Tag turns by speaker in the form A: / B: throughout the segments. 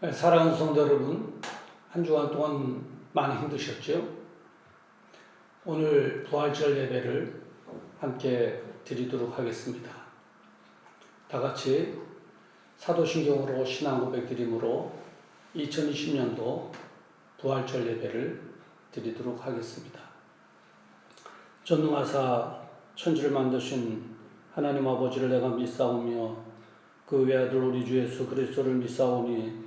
A: 네, 사랑하는 성도 여러분, 한 주간 동안 많이 힘드셨죠? 오늘 부활절 예배를 함께 드리도록 하겠습니다. 다 같이 사도신경으로 신앙 고백 드림으로 2020년도 부활절 예배를 드리도록 하겠습니다. 전능하사 천지를 만드신 하나님 아버지를 내가 믿사오며 그 외아들 우리 주 예수 그리스도를 믿사오니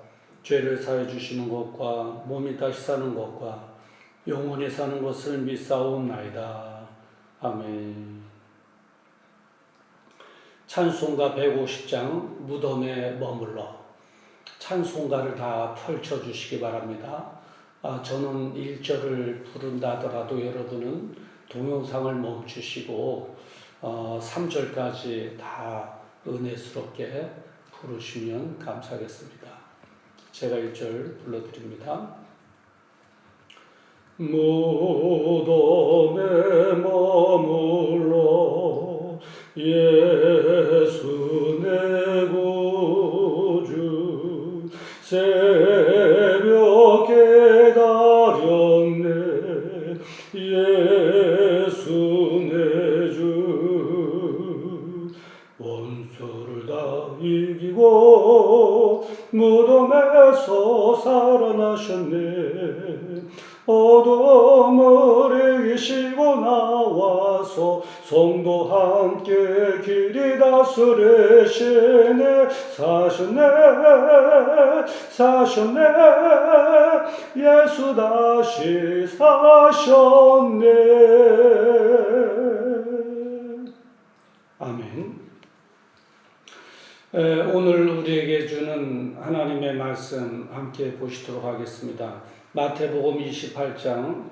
A: 죄를 사해 주시는 것과 몸이 다시 사는 것과 영원히 사는 것을 믿사옵나이다. 아멘. 찬송가 150장 무덤에 머물러 찬송가를 다 펼쳐 주시기 바랍니다. 아, 저는 1절을 부른다 하더라도 여러분은 동영상을 멈추시고 어, 3절까지 다 은혜스럽게 부르시면 감사하겠습니다. 제가 1절 불러드립니다. 무덤 다스리시네 사셨네 사셨네 예수 다시 사셨네 아멘 에, 오늘 우리에게 주는 하나님의 말씀 함께 보시도록 하겠습니다. 마태복음 28장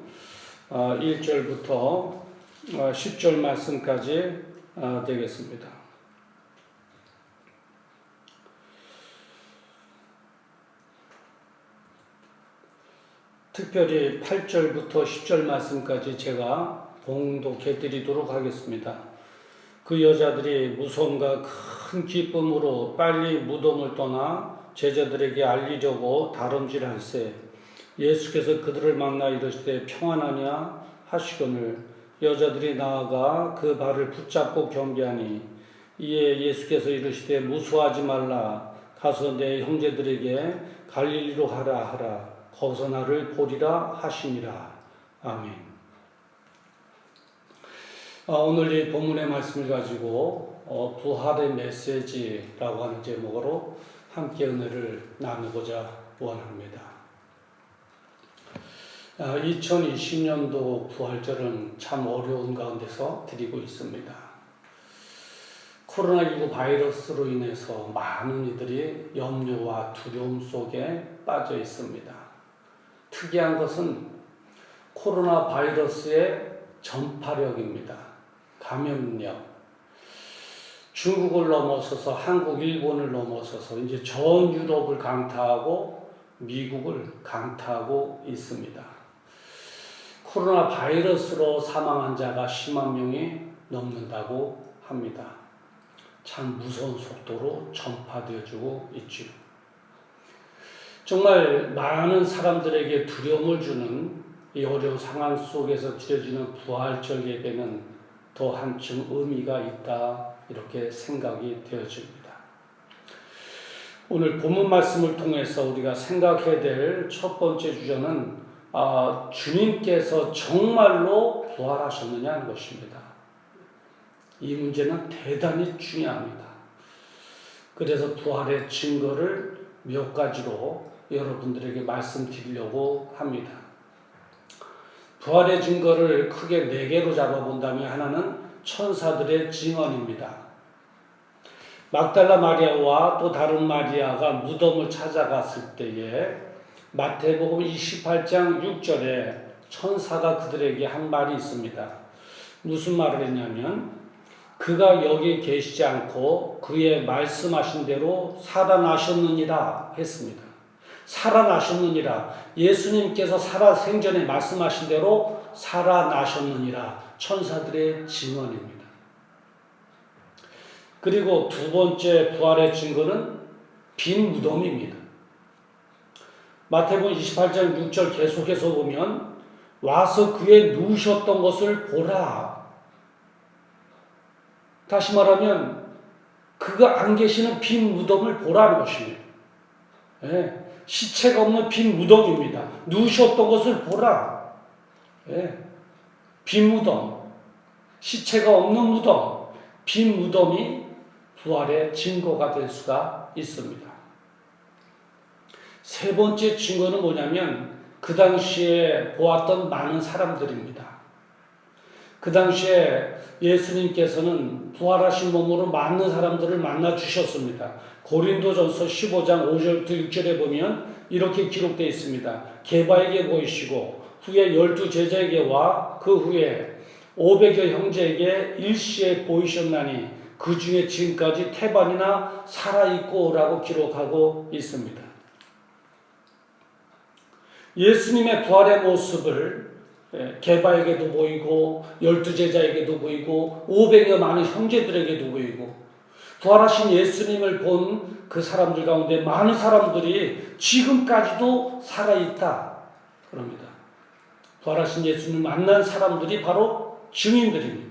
A: 1절부터 10절 말씀까지 어, 되겠습니다. 특별히 8절부터 10절 말씀까지 제가 봉독해 드리도록 하겠습니다. 그 여자들이 무서움과 큰 기쁨으로 빨리 무덤을 떠나 제자들에게 알리려고 다름질할세 예수께서 그들을 만나 이르시되 평안하냐 하시거늘 여자들이 나아가 그 발을 붙잡고 경계하니 이에 예수께서 이르시되 무수하지 말라 가서 내 형제들에게 갈릴리로 하라 하라 나를 보리라 하시니라 아멘. 오늘 이 본문의 말씀을 가지고 어, 부활의 메시지라고 하는 제목으로 함께 은혜를 나누고자 원합니다. 2020년도 부활절은 참 어려운 가운데서 드리고 있습니다. 코로나19 바이러스로 인해서 많은 이들이 염려와 두려움 속에 빠져 있습니다. 특이한 것은 코로나 바이러스의 전파력입니다. 감염력. 중국을 넘어서서 한국, 일본을 넘어서서 이제 전 유럽을 강타하고 미국을 강타하고 있습니다. 코로나 바이러스로 사망한 자가 10만 명이 넘는다고 합니다. 참 무서운 속도로 전파되어지고 있죠. 정말 많은 사람들에게 두려움을 주는 이 어려운 상황 속에서 드려지는 부활절 예배는 더 한층 의미가 있다 이렇게 생각이 되어집니다. 오늘 본문 말씀을 통해서 우리가 생각해야 될 첫 번째 주제는 아, 주님께서 정말로 부활하셨느냐는 것입니다. 이 문제는 대단히 중요합니다. 그래서 부활의 증거를 몇 가지로 여러분들에게 말씀드리려고 합니다. 부활의 증거를 크게 네 개로 잡아본다면 하나는 천사들의 증언입니다. 막달라 마리아와 또 다른 마리아가 무덤을 찾아갔을 때에 마태복음 28장 6절에 천사가 그들에게 한 말이 있습니다. 무슨 말을 했냐면 그가 여기 계시지 않고 그의 말씀하신 대로 살아나셨느니라 했습니다. 살아나셨느니라. 예수님께서 살아 생전에 말씀하신 대로 살아나셨느니라. 천사들의 증언입니다. 그리고 두 번째 부활의 증거는 빈 무덤입니다. 마태복음 28장 6절 계속해서 보면 와서 그의 누우셨던 것을 보라. 다시 말하면 그가 안 계시는 빈 무덤을 보라는 것입니다. 예, 시체가 없는 빈 무덤입니다. 누우셨던 것을 보라. 예, 빈 무덤, 시체가 없는 무덤, 빈 무덤이 부활의 증거가 될 수가 있습니다. 세 번째 증거는 뭐냐면 그 당시에 보았던 많은 사람들입니다. 그 당시에 예수님께서는 부활하신 몸으로 많은 사람들을 만나 주셨습니다. 고린도전서 15장 5절부터 6절에 보면 이렇게 기록되어 있습니다. 게바에게 보이시고 후에 열두 제자에게와 그 후에 500여 형제에게 일시에 보이셨나니 그 중에 지금까지 태반이나 살아있고라고 기록하고 있습니다. 예수님의 부활의 모습을 예, 게바에게도 보이고 열두 제자에게도 보이고 500여 많은 형제들에게도 보이고 부활하신 예수님을 본 그 사람들 가운데 많은 사람들이 지금까지도 살아있다 그럽니다. 부활하신 예수님을 만난 사람들이 바로 증인들입니다.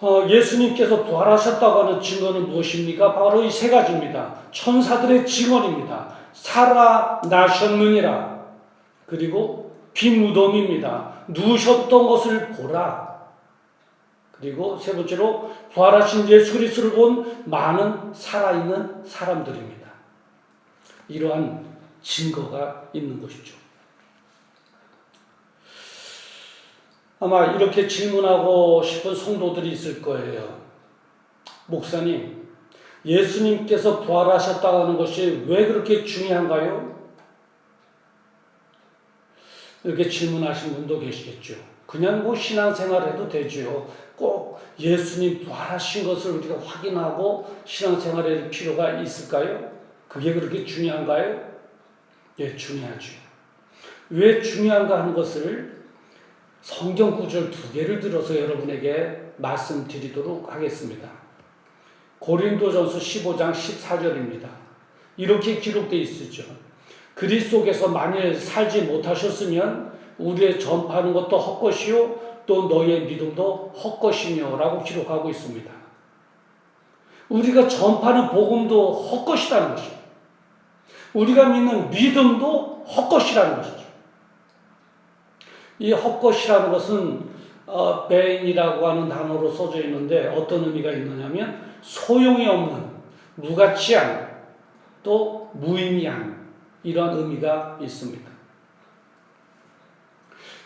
A: 어, 예수님께서 부활하셨다고 하는 증거는 무엇입니까? 바로 이 세 가지입니다. 천사들의 증언입니다. 살아나셨느니라. 그리고 빈 무덤입니다. 누우셨던 것을 보라. 그리고 세 번째로 부활하신 예수 그리스도를 본 많은 살아있는 사람들입니다. 이러한 증거가 있는 것이죠. 아마 이렇게 질문하고 싶은 성도들이 있을 거예요. 목사님, 예수님께서 부활하셨다고 하는 것이 왜 그렇게 중요한가요? 이렇게 질문하신 분도 계시겠죠. 그냥 뭐 신앙생활 해도 되죠. 꼭 예수님 부활하신 것을 우리가 확인하고 신앙생활할 필요가 있을까요? 그게 그렇게 중요한가요? 예, 중요하죠. 왜 중요한가 하는 것을 성경 구절 두 개를 들어서 여러분에게 말씀드리도록 하겠습니다. 고린도전서 15장 14절입니다. 이렇게 기록되어 있으죠. 그리스도께서 만일 살지 못하셨으면 우리의 전파하는 것도 헛것이요 또 너의 믿음도 헛것이며라고 기록하고 있습니다. 우리가 전파하는 복음도 헛것이라는 것입니다. 우리가 믿는 믿음도 헛것이라는 것이죠. 이 헛것이라는 것은 어, 배인이라고 하는 단어로 써져 있는데 어떤 의미가 있느냐면 소용이 없는 무가치한 또 무의미한 이러한 의미가 있습니다.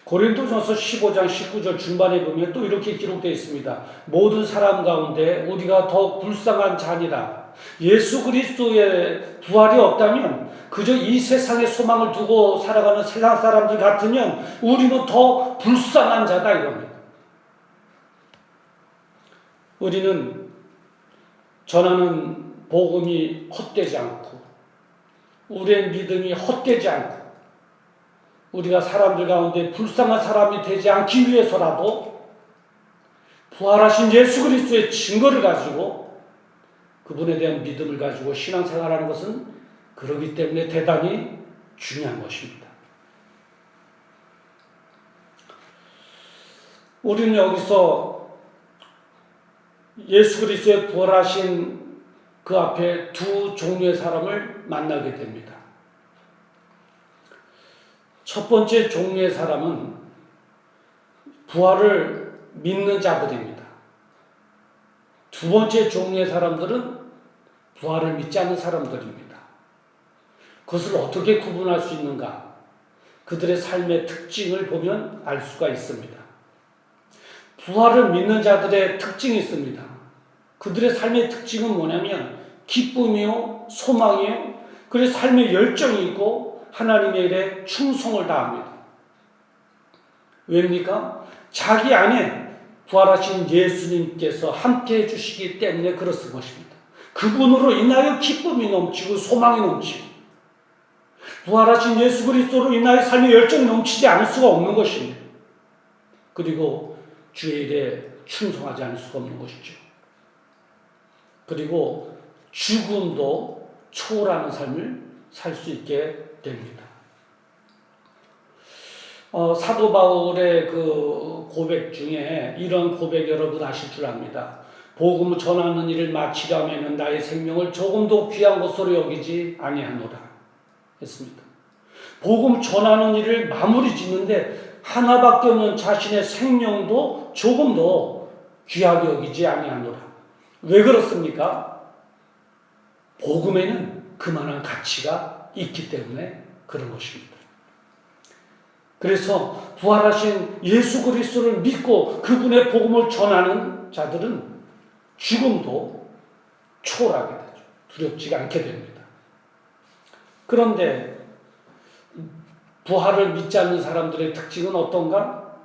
A: 고린도전서 15장 19절 중반에 보면 또 이렇게 기록되어 있습니다. 모든 사람 가운데 우리가 더 불쌍한 자니라. 예수 그리스도의 부활이 없다면 그저 이 세상의 소망을 두고 살아가는 세상 사람들 같으면 우리는 더 불쌍한 자다 이겁니다. 우리는 전하는 복음이 헛되지 않고 우리의 믿음이 헛되지 않고 우리가 사람들 가운데 불쌍한 사람이 되지 않기 위해서라도 부활하신 예수 그리스도의 증거를 가지고 그분에 대한 믿음을 가지고 신앙생활하는 것은 그러기 때문에 대단히 중요한 것입니다. 우리는 여기서 예수 그리스도의 부활하신 그 앞에 두 종류의 사람을 만나게 됩니다. 첫 번째 종류의 사람은 부활을 믿는 자들입니다. 두 번째 종류의 사람들은 부활을 믿지 않는 사람들입니다. 그것을 어떻게 구분할 수 있는가? 그들의 삶의 특징을 보면 알 수가 있습니다. 부활을 믿는 자들의 특징이 있습니다. 그들의 삶의 특징은 뭐냐면 기쁨이요, 소망이요, 그래서 삶의 열정이 있고 하나님의 일에 충성을 다합니다. 왜입니까? 자기 안에 부활하신 예수님께서 함께 해주시기 때문에 그렇습 것입니다. 그분으로 인하여 기쁨이 넘치고 소망이 넘치고 부활하신 예수 그리스도로 인하여 삶의 열정이 넘치지 않을 수가 없는 것입니다. 그리고 주의 일에 충성하지 않을 수가 없는 것이죠. 그리고 죽음도 초월하는 삶을 살 수 있게 됩니다. 어, 사도 바울의 그 고백 중에 이런 고백 여러분 아실 줄 압니다. 복음을 전하는 일을 마치려면 나의 생명을 조금도 귀한 것으로 여기지 아니하노라 했습니다. 복음 전하는 일을 마무리 짓는데 하나밖에 없는 자신의 생명도 조금도 귀하게 여기지 아니하노라. 왜 그렇습니까? 복음에는 그만한 가치가 있기 때문에 그런 것입니다. 그래서 부활하신 예수 그리스도를 믿고 그분의 복음을 전하는 자들은 죽음도 초월하게 되죠. 두렵지가 않게 됩니다. 그런데 부활을 믿지 않는 사람들의 특징은 어떤가?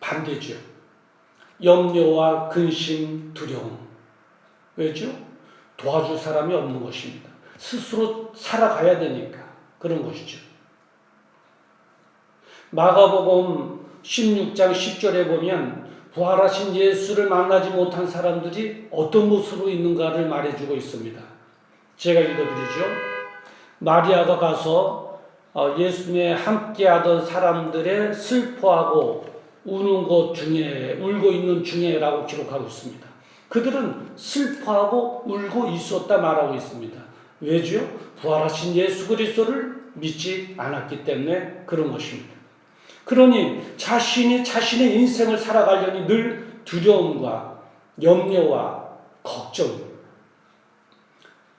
A: 반대죠. 염려와 근심, 두려움. 왜죠? 도와줄 사람이 없는 것입니다. 스스로 살아가야 되니까 그런 것이죠. 마가복음 16장 10절에 보면 부활하신 예수를 만나지 못한 사람들이 어떤 모습으로 있는가를 말해주고 있습니다. 제가 읽어드리죠. 마리아가 가서 어, 예수님에 함께하던 사람들의 슬퍼하고 우는 것 중에 울고 있는 중에라고 기록하고 있습니다. 그들은 슬퍼하고 울고 있었다 말하고 있습니다. 왜죠? 부활하신 예수 그리스도를 믿지 않았기 때문에 그런 것입니다. 그러니 자신이 자신의 인생을 살아가려니 늘 두려움과 염려와 걱정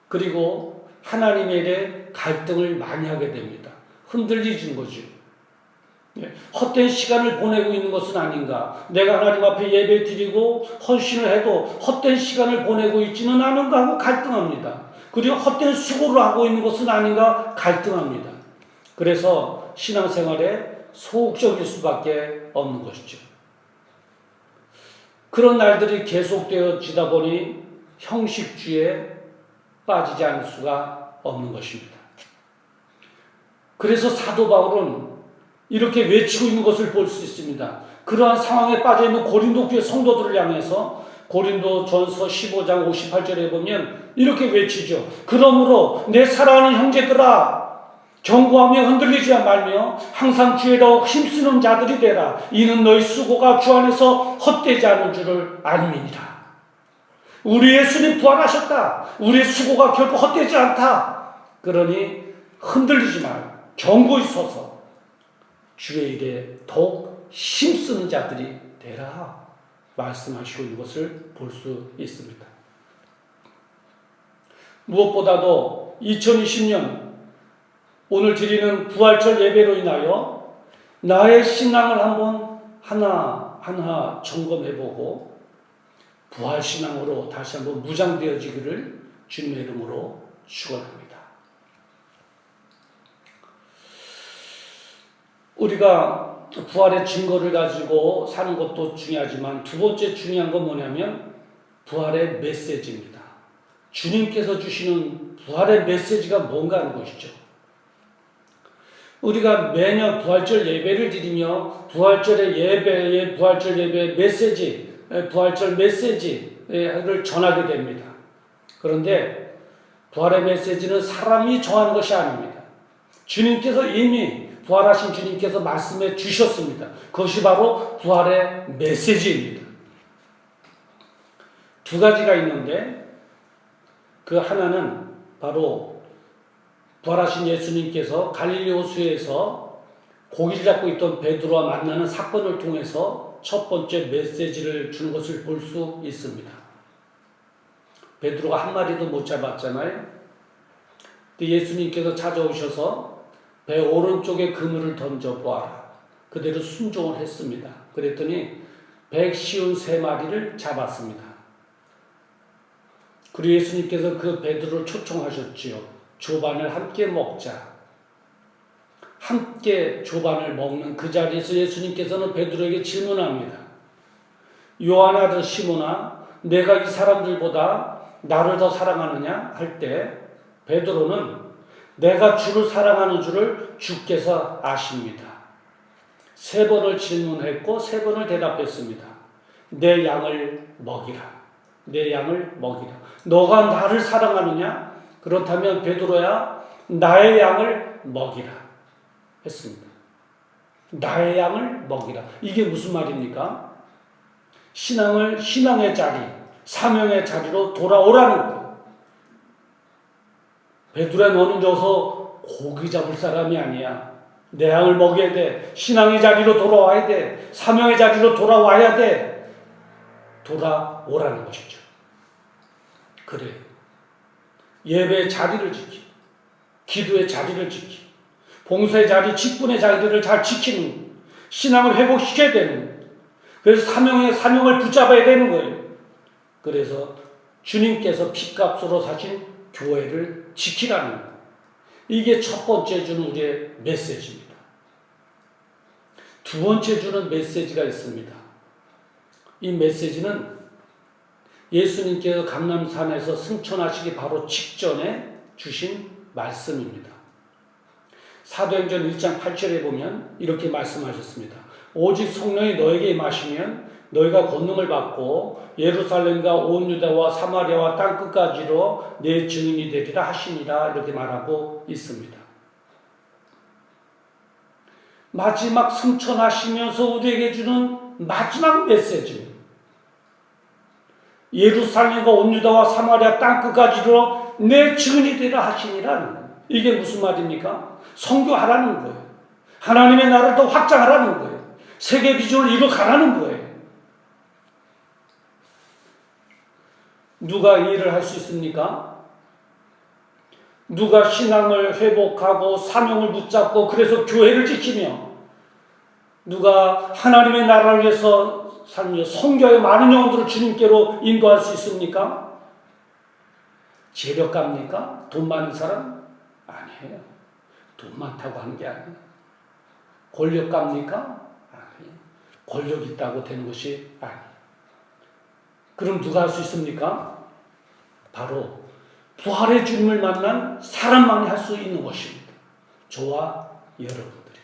A: 그리고 하나님에 대해 갈등을 많이 하게 됩니다. 흔들리진 거죠. 예, 헛된 시간을 보내고 있는 것은 아닌가. 내가 하나님 앞에 예배 드리고 헌신을 해도 헛된 시간을 보내고 있지는 않은가 하고 갈등합니다. 그리고 헛된 수고를 하고 있는 것은 아닌가 갈등합니다. 그래서 신앙생활에 소극적일 수밖에 없는 것이죠. 그런 날들이 계속되어지다 보니 형식주의에 빠지지 않을 수가 없는 것입니다. 그래서 사도 바울은 이렇게 외치고 있는 것을 볼 수 있습니다. 그러한 상황에 빠져 있는 고린도 교회 성도들을 향해서 고린도 전서 15장 58절에 보면 이렇게 외치죠. 그러므로 내 사랑하는 형제들아 경고하며 흔들리지 말며 항상 주에 더욱 힘쓰는 자들이 되라. 이는 너희 수고가 주 안에서 헛되지 않은 줄을 알미니라. 우리 예수님 부활하셨다. 우리의 수고가 결코 헛되지 않다. 그러니 흔들리지 말고 경고히 서서 주의 일에 더욱 힘쓰는 자들이 되라. 말씀하시고 있는 것을 볼 수 있습니다. 무엇보다도 2020년 오늘 드리는 부활절 예배로 인하여 나의 신앙을 한번 하나 하나 점검해보고 부활신앙으로 다시 한번 무장되어지기를 주님의 이름으로 축원합니다. 우리가 부활의 증거를 가지고 사는 것도 중요하지만 두 번째 중요한 건 뭐냐면 부활의 메시지입니다. 주님께서 주시는 부활의 메시지가 뭔가 하는 것이죠. 우리가 매년 부활절 예배를 드리며 부활절의 예배의 부활절 예배 메시지, 부활절 메시지를 전하게 됩니다. 그런데 부활의 메시지는 사람이 정하는 것이 아닙니다. 주님께서 이미 부활하신 주님께서 말씀해 주셨습니다. 그것이 바로 부활의 메시지입니다. 두 가지가 있는데 그 하나는 바로 부활하신 예수님께서 갈릴리 호수에서 고기를 잡고 있던 베드로와 만나는 사건을 통해서 첫 번째 메시지를 주는 것을 볼 수 있습니다. 베드로가 한 마리도 못 잡았잖아요. 예수님께서 찾아오셔서 배 오른쪽에 그물을 던져 보아라. 그대로 순종을 했습니다. 그랬더니 153마리를 잡았습니다. 그리고 예수님께서 그 베드로를 초청하셨지요. 조반을 함께 먹자. 함께 조반을 먹는 그 자리에서 예수님께서는 베드로에게 질문합니다. 요한 아들 시모나 내가 이 사람들보다 나를 더 사랑하느냐 할 때 베드로는 내가 주를 사랑하는 줄을 주께서 아십니다. 세 번을 질문했고 세 번을 대답했습니다. 내 양을 먹이라. 내 양을 먹이라. 너가 나를 사랑하느냐? 그렇다면 베드로야 나의 양을 먹이라 했습니다. 나의 양을 먹이라. 이게 무슨 말입니까? 신앙을 신앙의 자리, 사명의 자리로 돌아오라는 거예요. 베드로야 너는 저서 고기 잡을 사람이 아니야. 내 양을 먹여야 돼. 신앙의 자리로 돌아와야 돼. 사명의 자리로 돌아와야 돼. 돌아오라는 것이죠. 그래. 예배의 자리를 지키고, 기도의 자리를 지키고, 봉사의 자리, 직분의 자리를 잘 지키는, 신앙을 회복시켜야 되는, 그래서 사명의 사명을 붙잡아야 되는 거예요. 그래서 주님께서 피값으로 사신 교회를 지키라는 거예요. 이게 첫 번째 주는 우리의 메시지입니다. 두 번째 주는 메시지가 있습니다. 이 메시지는 예수님께서 감남산에서 승천하시기 바로 직전에 주신 말씀입니다. 사도행전 1장 8절에 보면 이렇게 말씀하셨습니다. 오직 성령이 너에게 임하시면 너희가 권능을 받고 예루살렘과 온 유다와 사마리아와 땅 끝까지로 내 증인이 되리라 하시니라 이렇게 말하고 있습니다. 마지막 승천하시면서 우리에게 주는 마지막 메시지입니다. 예루살렘과 온 유다와 사마리아 땅 끝까지로 내 증인이 되라 하시니라는 거예요. 이게 무슨 말입니까? 성교하라는 거예요. 하나님의 나라를 더 확장하라는 거예요. 세계 비전을 이뤄가라는 거예요. 누가 이 일을 할 수 있습니까? 누가 신앙을 회복하고 사명을 붙잡고 그래서 교회를 지키며 누가 하나님의 나라를 위해서 살며 성교의 많은 영혼들을 주님께로 인도할 수 있습니까? 재력갑니까? 돈 많은 사람? 아니에요. 돈 많다고 하는 게 아니에요. 권력 갑니까? 아니에요. 권력 있다고 되는 것이 아니에요. 그럼 누가 할 수 있습니까? 바로 부활의 주님을 만난 사람만이 할 수 있는 것입니다. 저와 여러분들이.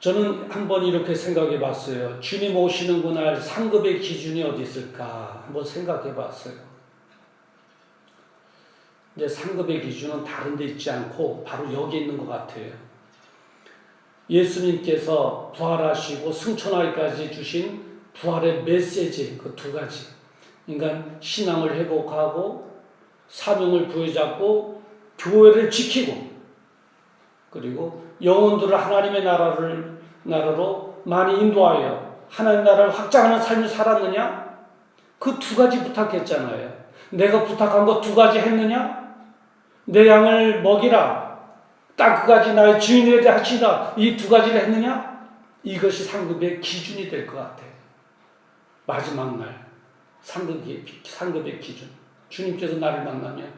A: 저는 한번 이렇게 생각해 봤어요. 주님 오시는 그날 상급의 기준이 어디 있을까? 한번 생각해 봤어요. 이제 상급의 기준은 다른 데 있지 않고 바로 여기 있는 것 같아요. 예수님께서 부활하시고 승천하기까지 주신 부활의 메시지 그 두 가지. 그러니까 신앙을 회복하고 사명을 부여잡고 교회를 지키고 그리고 영혼들을 하나님의 나라를 나라로 많이 인도하여 하나님 나라를 확장하는 삶을 살았느냐? 그 두 가지 부탁했잖아요. 내가 부탁한 거 두 가지 했느냐? 내 양을 먹이라. 딱 그 가지 나의 주인이 되게 하시다. 이 두 가지를 했느냐? 이것이 상급의 기준이 될 것 같아요. 마지막 날 상급의, 상급의 기준. 주님께서 나를 만나면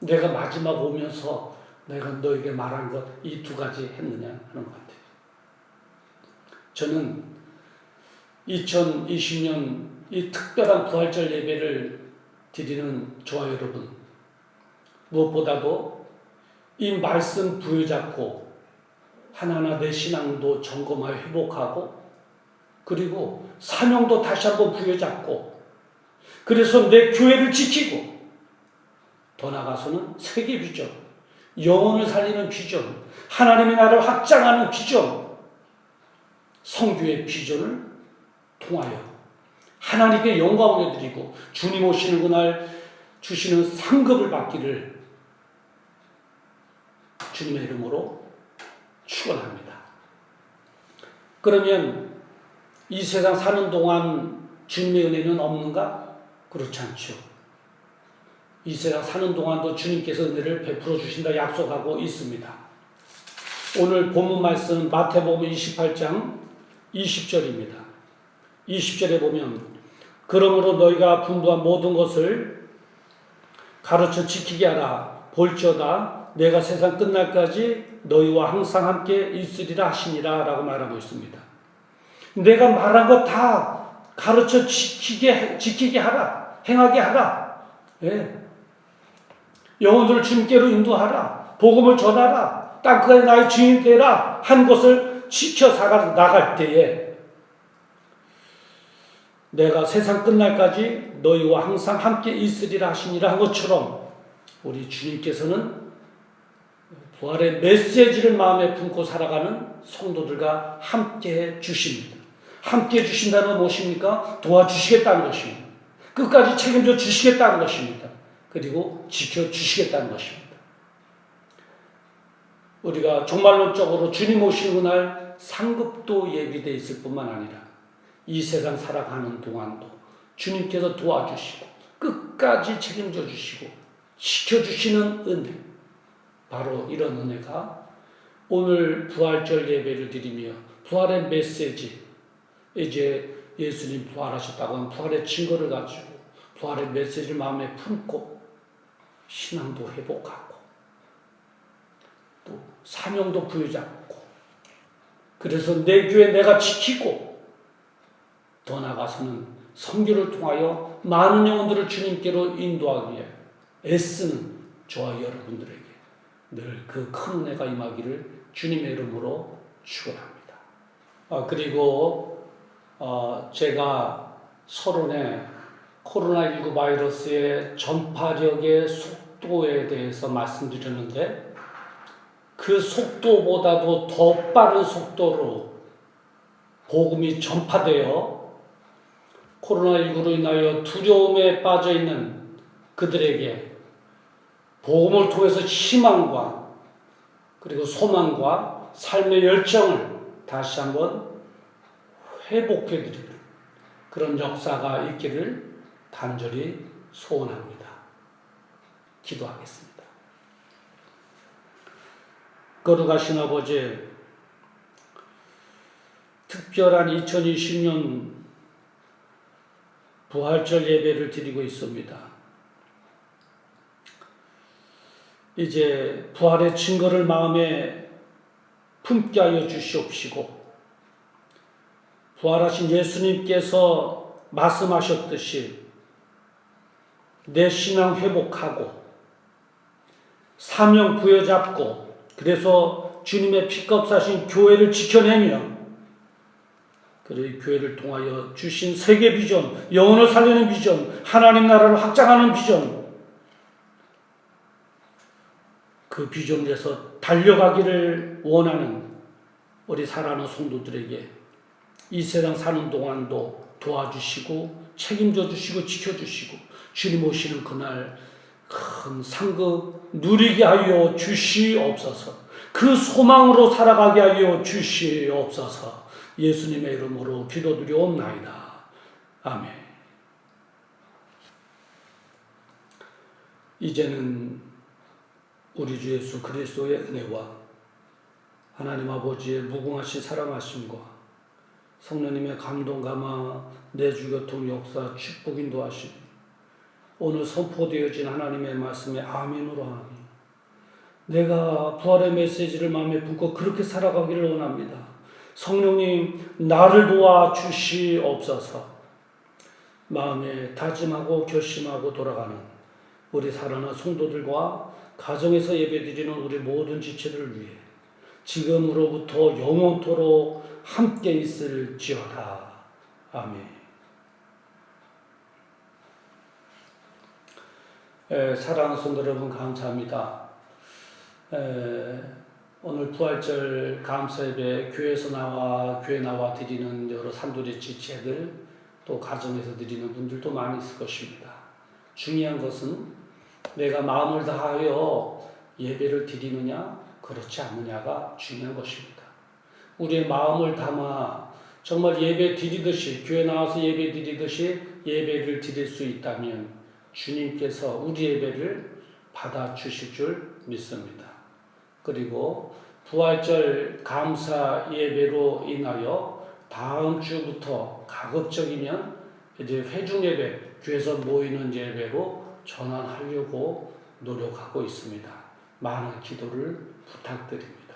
A: 내가 마지막 오면서 내가 너에게 말한 것 이 두 가지 했느냐 하는 것 같아요. 저는 2020년 이 특별한 부활절 예배를 드리는 저와 여러분 무엇보다도 이 말씀 부여잡고 하나하나 내 신앙도 점검하여 회복하고 그리고 사명도 다시 한번 부여잡고 그래서 내 교회를 지키고 더 나아가서는 세계 비전, 영혼을 살리는 비전, 하나님의 나라를 확장하는 비전, 성교의 비전을 통하여 하나님께 영광을 올려드리고 주님 오시는 그날 주시는 상급을 받기를 주님의 이름으로 축원합니다. 그러면 이 세상 사는 동안 주님의 은혜는 없는가? 그렇지 않죠. 이 세상 사는 동안도 주님께서 은혜를 베풀어 주신다 약속하고 있습니다. 오늘 본문 말씀 마태복음 28장 20절입니다. 20절에 보면 그러므로 너희가 분부한 모든 것을 가르쳐 지키게 하라. 볼지어다 내가 세상 끝날까지 너희와 항상 함께 있으리라 하시니라 라고 말하고 있습니다. 내가 말한 거 다 가르쳐 지키게, 지키게 하라. 행하게 하라. 예. 영혼들을 주님께로 인도하라. 복음을 전하라. 땅끝에 나의 주인이 되라. 한 것을 지켜 나갈 때에 내가 세상 끝날까지 너희와 항상 함께 있으리라 하시니라 한 것처럼 우리 주님께서는 부활의 메시지를 마음에 품고 살아가는 성도들과 함께 해 주십니다. 함께 해 주신다는 건 무엇입니까? 도와주시겠다는 것입니다. 끝까지 책임져 주시겠다는 것입니다. 그리고 지켜 주시겠다는 것입니다. 우리가 종말론적으로 주님 오시는 그날 상급도 예비되어 있을 뿐만 아니라 이 세상 살아가는 동안도 주님께서 도와주시고 끝까지 책임져 주시고 지켜주시는 은혜 바로 이런 은혜가 오늘 부활절 예배를 드리며 부활의 메시지 이제 예수님 부활하셨다고 하는 부활의 증거를 가지고 부활의 메시지를 마음에 품고 신앙도 회복하고 또 사명도 부여잡고 그래서 내 교회 내가 지키고 더 나아가서는 성교를 통하여 많은 영혼들을 주님께로 인도하기 위해 애쓰는 저와 여러분들에게 늘 그 큰 은혜가 임하기를 주님의 이름으로 축원합니다. 아, 그리고 어, 제가 서론에 코로나19 바이러스의 전파력의 속도에 대해서 말씀드렸는데 그 속도보다도 더 빠른 속도로 복음이 전파되어 코로나19로 인하여 두려움에 빠져 있는 그들에게 복음을 통해서 희망과 그리고 소망과 삶의 열정을 다시 한번 회복해 드리는 그런 역사가 있기를 간절히 소원합니다. 기도하겠습니다. 거룩하신 아버지, 특별한 2020년 부활절 예배를 드리고 있습니다. 이제 부활의 증거를 마음에 품게 하여 주시옵시고, 부활하신 예수님께서 말씀하셨듯이 내 신앙 회복하고 사명 부여잡고 그래서 주님의 피값 사신 교회를 지켜내며 그리고 교회를 통하여 주신 세계 비전, 영혼을 살리는 비전, 하나님 나라를 확장하는 비전 그 비전에서 달려가기를 원하는 우리 사랑하는 성도들에게 이 세상 사는 동안도 도와주시고 책임져 주시고 지켜주시고 주님 오시는 그날 큰 상급 누리게 하여 주시옵소서 그 소망으로 살아가게 하여 주시옵소서 예수님의 이름으로 기도드리옵나이다. 아멘. 이제는 우리 주 예수 그리스도의 은혜와 하나님 아버지의 무궁하신 사랑하심과 성령님의 감동 감화 내주 교통 역사 축복 인도하심 오늘 선포되어진 하나님의 말씀에 아멘으로 하니 내가 부활의 메시지를 마음에 품고 그렇게 살아가기를 원합니다. 성령님 나를 도와 주시옵소서. 마음에 다짐하고 결심하고 돌아가는 우리 사랑하는 성도들과 가정에서 예배드리는 우리 모든 지체를 위해 지금으로부터 영원토록 함께 있을지어다. 아멘. 에, 사랑하는 성도 여러분 감사합니다. 에, 오늘 부활절 감사 예배 교회에서 나와 교회 나와 드리는 여러 산돌이 지체들 또 가정에서 드리는 분들도 많이 있을 것입니다. 중요한 것은 내가 마음을 다하여 예배를 드리느냐 그렇지 않느냐가 중요한 것입니다. 우리의 마음을 담아 정말 예배 드리듯이 교회 나와서 예배 드리듯이 예배를 드릴 수 있다면 주님께서 우리 예배를 받아 주실 줄 믿습니다. 그리고 부활절 감사 예배로 인하여 다음 주부터 가급적이면 이제 회중 예배, 교회에서 모이는 예배로 전환하려고 노력하고 있습니다. 많은 기도를 부탁드립니다.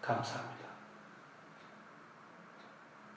A: 감사합니다.